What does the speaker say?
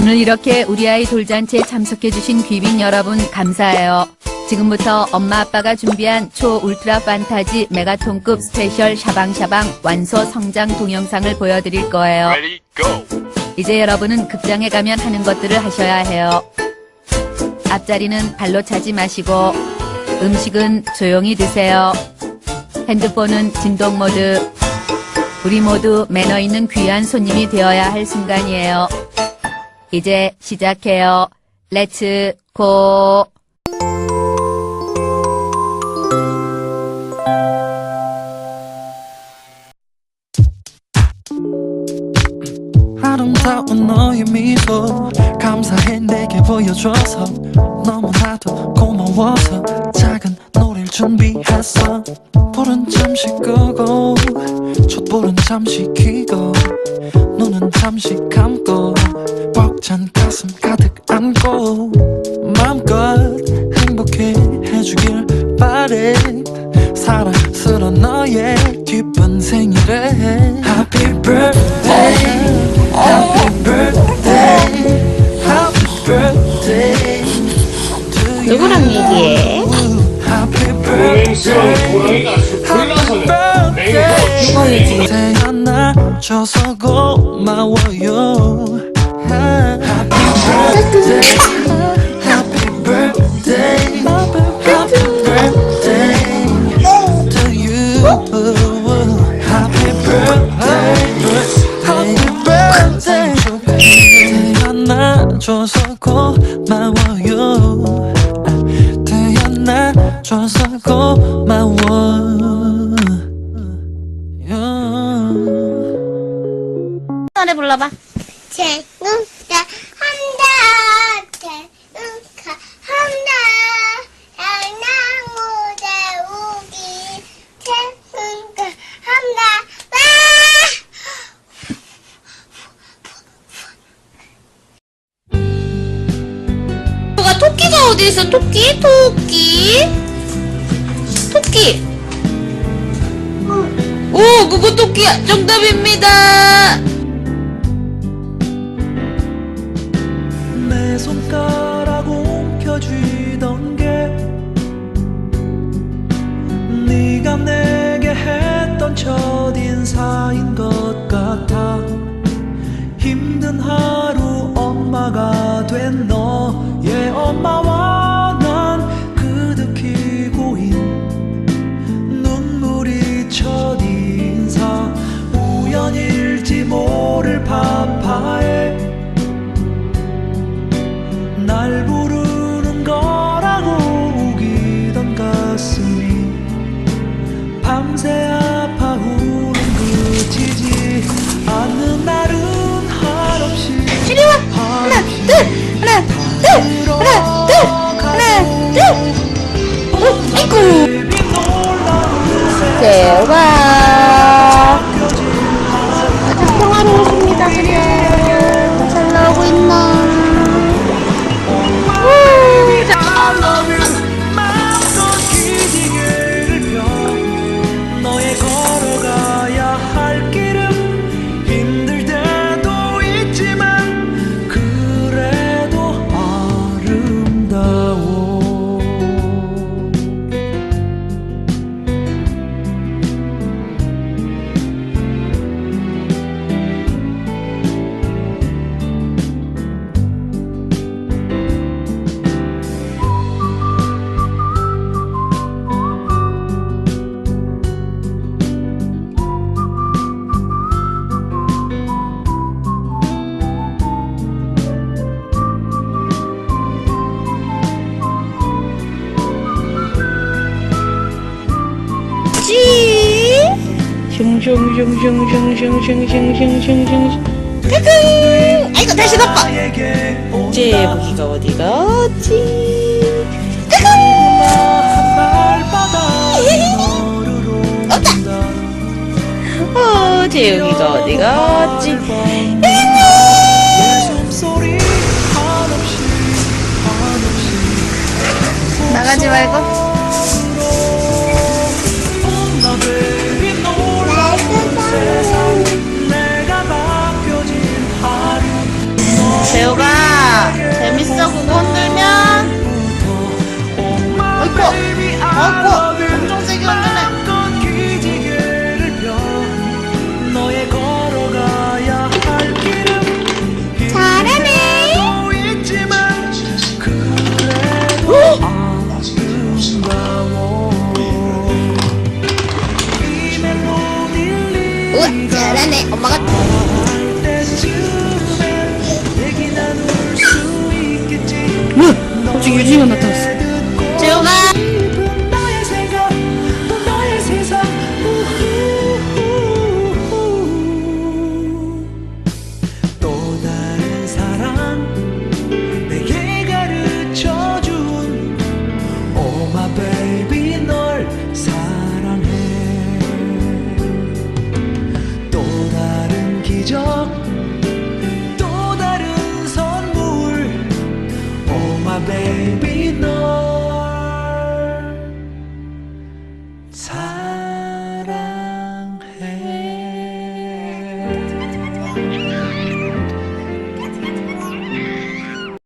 오늘 이렇게 우리 아이 돌잔치에 참석해주신 귀빈 여러분 감사해요. 지금부터 엄마 아빠가 준비한 초 울트라 판타지 메가톤급 스페셜 샤방샤방 완소 성장 동영상을 보여드릴 거예요. 이제 여러분은 극장에 가면 하는 것들을 하셔야 해요. 앞자리는 발로 차지 마시고 음식은 조용히 드세요. 핸드폰은 진동 모드. 우리 모두 매너 있는 귀한 손님이 되어야 할 순간이에요. 이제 시작해요. 렛츠 고! 아름다운 너의 미소 감사해 내게 보여줘서 너무나도 고마워서 작은 노래를 준비했어 불은 잠시 끄고 촛불은 잠시 켜고 눈은 잠시 감고 벅찬 가슴 가득 안고 마음껏 행복해 해주길 바래 사랑스러운 너의 기쁜 생일에 Happy birthday Happy birthday Happy birthday. 누구랑 얘기해? Happy birthday Happy birthday 태어나줘서 고마워요 줘서 고마워요. 태어나줘서 고마워요. 노래 불러봐. 재능 어디 있어? 토끼? 토끼? 토끼. 오, 그거 토끼야. 정답입니다. 내 손가락 움켜쥐던 게 네가 내게 했던 첫인사인 것 같아 힘든 하루 엄마가 된 너의 엄마와 Bye. 까꿍 아이고 다시 덮어 이제 보기가 어디가 어디 까꿍 없다 어제 여기가 어디가 어디 나가지 말고. Jonathan.